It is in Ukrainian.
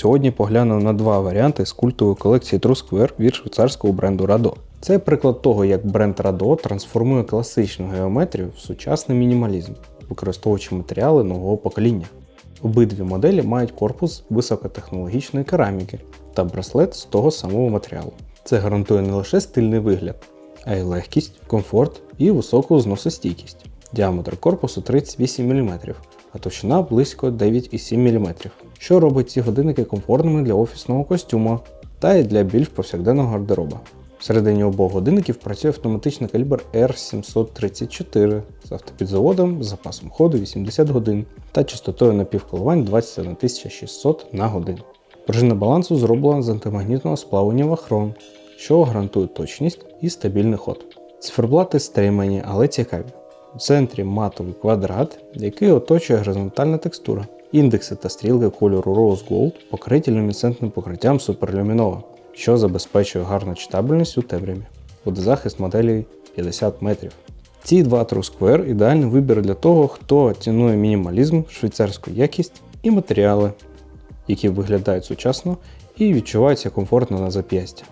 Сьогодні поглянемо на два варіанти з культової колекції True Square від швейцарського бренду Rado. Це приклад того, як бренд Rado трансформує класичну геометрію в сучасний мінімалізм, використовуючи матеріали нового покоління. Обидві моделі мають корпус високотехнологічної кераміки та браслет з того самого матеріалу. Це гарантує не лише стильний вигляд, а й легкість, комфорт і високу зносостійкість. Діаметр корпусу 38 мм, а товщина близько 9,7 мм, що робить ці годинники комфортними для офісного костюму та й для більш повсякденного гардероба. Всередині обох годинників працює автоматичний калібр R734 з автопідзаводом запасом ходу 80 годин та частотою напівколивань 21600 на годину. Пружина балансу зроблена з антимагнітного сплавлення вахром, що гарантує точність і стабільний ход. Циферблати стримані, але цікаві. У центрі матовий квадрат, який оточує горизонтальна текстура. Індекси та стрілки кольору Rose Gold покриті люмінесцентним покриттям Superluminova, що забезпечує гарну читабельність у темряві. Водозахист моделі 50 метрів. Ці два True Square ідеальний вибір для того, хто цінує мінімалізм, швейцарську якість і матеріали, які виглядають сучасно і відчуваються комфортно на зап'ястя.